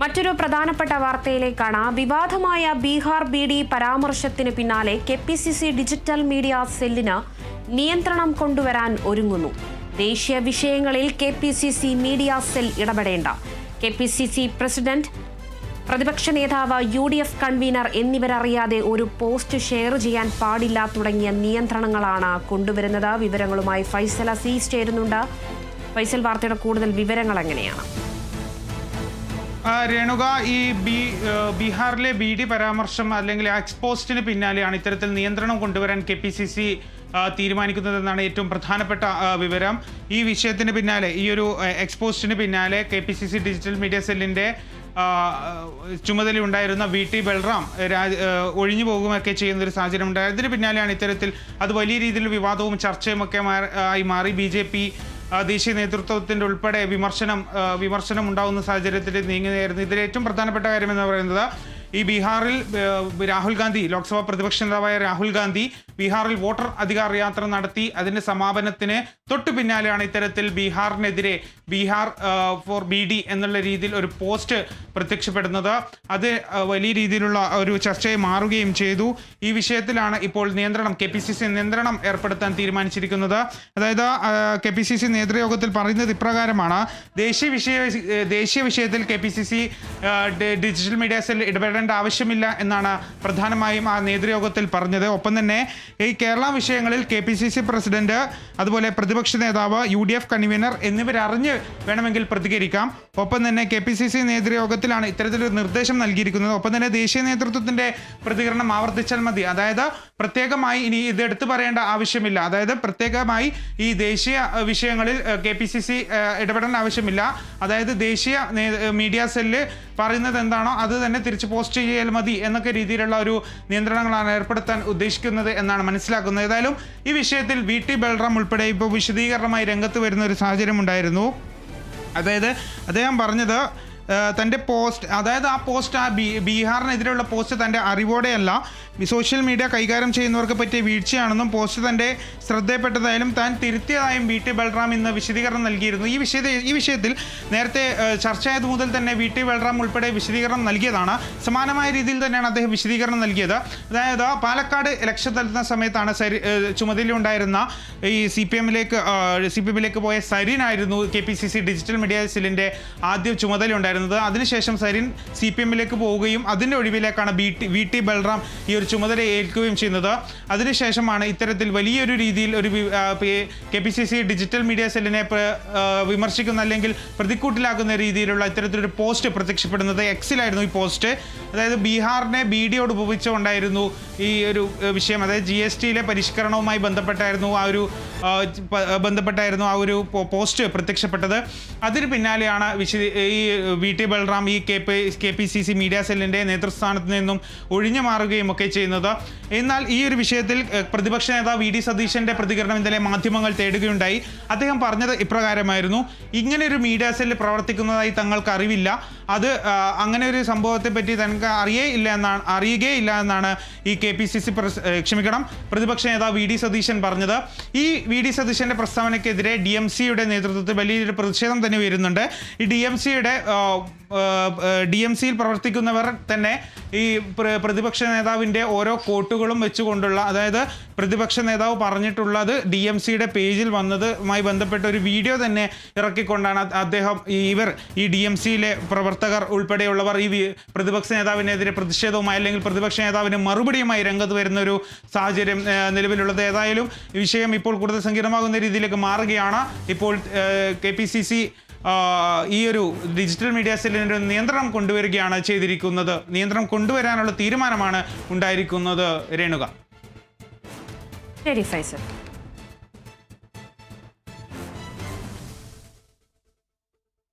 മറ്റൊരു പ്രധാനപ്പെട്ട വാർത്തയിലേക്കാണ്. വിവാദമായ ബീഹാർ ബി ഡി പരാമർശത്തിന് പിന്നാലെ K P C C digital media സെല്ലിന് നിയന്ത്രണം കൊണ്ടുവരാൻ ഒരുങ്ങുന്നു. ദേശീയ വിഷയങ്ങളിൽ K P C C media cell ഇടപെടേണ്ട. K P C C president പ്രതിപക്ഷ നേതാവ് യു ഡി എഫ് കൺവീനർ എന്നിവരറിയാതെ ഒരു പോസ്റ്റ് ഷെയർ ചെയ്യാൻ പാടില്ല തുടങ്ങിയ നിയന്ത്രണങ്ങളാണ് കൊണ്ടുവരുന്നത്. വിവരങ്ങളുമായി ഫൈസൽ അസീസ് ചേരുന്നുണ്ട്. ഫൈസൽ വാർത്തയുടെ കൂടുതൽ വിവരങ്ങൾ എങ്ങനെയാണ്? രേണുക ഈ ബി ബീഹാറിലെ ബി ഡി പരാമർശം അല്ലെങ്കിൽ എക്സ്പോസ്റ്റിന് പിന്നാലെയാണ് ഇത്തരത്തിൽ നിയന്ത്രണം കൊണ്ടുവരാൻ കെ പി സി സി തീരുമാനിക്കുന്നതെന്നാണ് ഏറ്റവും പ്രധാനപ്പെട്ട വിവരം. ഈ വിഷയത്തിന് പിന്നാലെ ഈ ഒരു എക്സ്പോസ്റ്റിന് പിന്നാലെ K P C C digital media സെല്ലിന്റെ ചുമതലയുണ്ടായിരുന്ന വി ടി ബൽറാം രാജ് ഒഴിഞ്ഞു പോകുകയൊക്കെ ചെയ്യുന്ന ഒരു സാഹചര്യം ഉണ്ടായി. അതിന് പിന്നാലെയാണ് ഇത്തരത്തിൽ അത് വലിയ രീതിയിൽ വിവാദവും ചർച്ചയും ഒക്കെ ആയി മാറി. ബി ജെ പി ദേശീയ നേതൃത്വത്തിന്റെ ഉൾപ്പെടെ വിമർശനം വിമർശനം ഉണ്ടാകുന്ന സാഹചര്യത്തിൽ നീങ്ങുകയായിരുന്നു. ഇതിൽ ഏറ്റവും പ്രധാനപ്പെട്ട കാര്യം എന്ന് പറയുന്നത് ഈ ബീഹാറിൽ രാഹുൽ ഗാന്ധി ലോക്സഭാ പ്രതിപക്ഷ നേതാവായ രാഹുൽ ഗാന്ധി ബീഹാറിൽ വോട്ടർ അധികാർ യാത്ര നടത്തി. അതിന്റെ സമാപനത്തിന് തൊട്ടു പിന്നാലെയാണ് ഇത്തരത്തിൽ ബീഹാറിനെതിരെ ബീഹാർ ഫോർ ബി ഡി എന്നുള്ള രീതിയിൽ ഒരു പോസ്റ്റ് പ്രത്യക്ഷപ്പെടുന്നത്. അത് വലിയ രീതിയിലുള്ള ഒരു ചർച്ചയെ മാറുകയും ചെയ്തു. ഈ വിഷയത്തിലാണ് ഇപ്പോൾ നിയന്ത്രണം കെ നിയന്ത്രണം ഏർപ്പെടുത്താൻ തീരുമാനിച്ചിരിക്കുന്നത്. അതായത് കെ പി സി സി നേതൃയോഗത്തിൽ പറയുന്നത് ഇപ്രകാരമാണ്. ദേശീയ വിഷയ ദേശീയ വിഷയത്തിൽ K P C C digital media cell ഇടപെടേണ്ട ആവശ്യമില്ല എന്നാണ് പ്രധാനമായും ആ നേതൃയോഗത്തിൽ പറഞ്ഞത്. ഒപ്പം തന്നെ ഈ കേരള വിഷയങ്ങളിൽ K P C C president അതുപോലെ പ്രതിപക്ഷ നേതാവ് യു ഡി എഫ് കൺവീനർ എന്നിവരറിഞ്ഞ് വേണമെങ്കിൽ പ്രതികരിക്കാം. ഒപ്പം തന്നെ കെ പി സി സി നേതൃയോഗത്തിലാണ് ഇത്തരത്തിലൊരു നിർദ്ദേശം നൽകിയിരിക്കുന്നത്. ഒപ്പം തന്നെ ദേശീയ നേതൃത്വത്തിന്റെ പ്രതികരണം ആവർത്തിച്ചാൽ മതി. അതായത് പ്രത്യേകമായി ഇനി ഇത് എടുത്തു പറയേണ്ട ആവശ്യമില്ല. അതായത് പ്രത്യേകമായി ഈ ദേശീയ വിഷയങ്ങളിൽ കെ പി സി സി ഇടപെടേണ്ട ആവശ്യമില്ല. അതായത് ദേശീയ മീഡിയ സെല്ല് പറയുന്നത് എന്താണോ അത് തന്നെ തിരിച്ച് പോസ്റ്റ് ചെയ്യൽ മതി എന്നൊക്കെ രീതിയിലുള്ള ഒരു നിയന്ത്രണങ്ങളാണ് ഏർപ്പെടുത്താൻ ഉദ്ദേശിക്കുന്നത് എന്നാണ് മനസ്സിലാക്കുന്നത്. ഏതായാലും ഈ വിഷയത്തിൽ വി ടി ബൽറാം ഉൾപ്പെടെ ഇപ്പോൾ വിശദീകരണമായി രംഗത്ത് വരുന്ന ഒരു സാഹചര്യം ഉണ്ടായിരുന്നു അതായത് അദ്ദേഹം പറഞ്ഞത് തന്റെ പോസ്റ്റ് അതായത് ആ പോസ്റ്റ് ആ ബി ബീഹാറിനെതിരെയുള്ള പോസ്റ്റ് തന്റെ അറിവോടെയല്ല സോഷ്യൽ മീഡിയ കൈകാര്യം ചെയ്യുന്നവർക്ക് പറ്റിയ വീഴ്ചയാണെന്നും പോസ്റ്റ് തന്റെ ശ്രദ്ധയപ്പെട്ടതായാലും താൻ തിരുത്തിയതായും വി ടി ബൽറാം ഇന്ന് വിശദീകരണം നൽകിയിരുന്നു. ഈ വിഷയ ഈ വിഷയത്തിൽ നേരത്തെ ചർച്ചയായത് മുതൽ തന്നെ വി ടി ബൽറാം ഉൾപ്പെടെ വിശദീകരണം നൽകിയതാണ്. സമാനമായ രീതിയിൽ തന്നെയാണ് അദ്ദേഹം വിശദീകരണം നൽകിയത്. അതായത് പാലക്കാട് ഇലക്ഷൻ നടത്തുന്ന സമയത്താണ് സരി ചുമതലയുണ്ടായിരുന്ന ഈ സി പി എമ്മിലേക്ക് സി പി എമ്മിലേക്ക് പോയ സരിനായിരുന്നു K P C C digital media സെല്ലിന്റെ ആദ്യം ചുമതല ഉണ്ടായിരുന്നത് അതിനുശേഷം സരിൻ സി പി എമ്മിലേക്ക് പോവുകയും അതിന്റെ ഒഴിവിലേക്കാണ് B T V T Balram ഈ ഒരു ചുമതല ഏൽക്കുകയും ചെയ്യുന്നത്. അതിനുശേഷമാണ് ഇത്തരത്തിൽ വലിയൊരു രീതിയിൽ ഒരു K P C C digital media സെല്ലിനെ വിമർശിക്കുന്ന അല്ലെങ്കിൽ പ്രതിക്കൂട്ടിലാക്കുന്ന രീതിയിലുള്ള ഇത്തരത്തിലൊരു പോസ്റ്റ് പ്രത്യക്ഷപ്പെടുന്നത് എക്സിലായിരുന്നു ഈ പോസ്റ്റ്. അതായത് ബീഹാറിനെ ബി ഡിയോട് ഉപയോഗിച്ചുകൊണ്ടായിരുന്നു ഈ ഒരു വിഷയം. അതായത് ജി എസ് ടിയിലെ പരിഷ്കരണവുമായി ബന്ധപ്പെട്ടായിരുന്നു ആ ഒരു ബന്ധപ്പെട്ടായിരുന്നു ആ ഒരു പോസ്റ്റ് പ്രത്യക്ഷപ്പെട്ടത്. അതിന് പിന്നാലെയാണ് വിശദ ഈ വി ടി ബൽറാം ഈ K P K P C C media സെല്ലിന്റെ നേതൃസ്ഥാനത്ത് നിന്നും ഒഴിഞ്ഞു മാറുകയും ഒക്കെ ചെയ്യുന്നത്. എന്നാൽ ഈ ഒരു വിഷയത്തിൽ പ്രതിപക്ഷ നേതാവ് വി ഡി സതീശന്റെ പ്രതികരണം ഇന്നലെ മാധ്യമങ്ങൾ തേടുകയുണ്ടായി. അദ്ദേഹം പറഞ്ഞത് ഇപ്രകാരമായിരുന്നു ഇങ്ങനെ ഒരു മീഡിയ സെല്ല് പ്രവർത്തിക്കുന്നതായി തങ്ങൾക്ക് അറിവില്ല. അത് അങ്ങനെ ഒരു സംഭവത്തെ പറ്റി അറിയേ ഇല്ല എന്നാണ് അറിയുകയില്ല എന്നാണ് ഈ കെ പി സി സി ക്ഷമിക്കണം പ്രതിപക്ഷ നേതാവ് വി ഡി സതീശൻ പറഞ്ഞത്. ഈ വി ഡി സതീശന്റെ പ്രസ്താവനയ്ക്കെതിരെ ഡി എം സിയുടെ നേതൃത്വത്തിൽ വലിയൊരു പ്രതിഷേധം തന്നെ വരുന്നുണ്ട് ഈ ഡി എം സിയുടെ ഡി എം സിയിൽ പ്രവർത്തിക്കുന്നവർ തന്നെ ഈ പ്രതിപക്ഷ നേതാവിന്റെ ഓരോ കോട്ടുകളും വെച്ചുകൊണ്ടുള്ള അതായത് പ്രതിപക്ഷ നേതാവ് പറഞ്ഞിട്ടുള്ളത് ഡി എം സിയുടെ പേജിൽ വന്നതുമായി ബന്ധപ്പെട്ട ഒരു വീഡിയോ തന്നെ ഇറക്കിക്കൊണ്ടാണ് അദ്ദേഹം ഇവർ ഈ ഡി എം സിയിലെ പ്രവർത്തകർ ഉൾപ്പെടെയുള്ളവർ ഈ പ്രതിപക്ഷ നേതാവിനെതിരെ പ്രതിഷേധവുമായി അല്ലെങ്കിൽ പ്രതിപക്ഷ നേതാവിന് മറുപടിയുമായി രംഗത്ത് വരുന്ന ഒരു സാഹചര്യം നിലവിലുള്ളത്. ഏതായാലും വിഷയം ഇപ്പോൾ കൂടുതൽ സങ്കീർണമാകുന്ന രീതിയിലേക്ക് മാറുകയാണ്. ഇപ്പോൾ കെ പി സി സി ഈ ഒരു ഡിജിറ്റൽ മീഡിയ സെല്ലിനൊരു നിയന്ത്രണം കൊണ്ടുവരികയാണ് ചെയ്തിരിക്കുന്നത്. നിയന്ത്രണം കൊണ്ടുവരാനുള്ള തീരുമാനമാണ് ഉണ്ടായിരിക്കുന്നത്. രേണുക. ശരി ഫൈസൽ.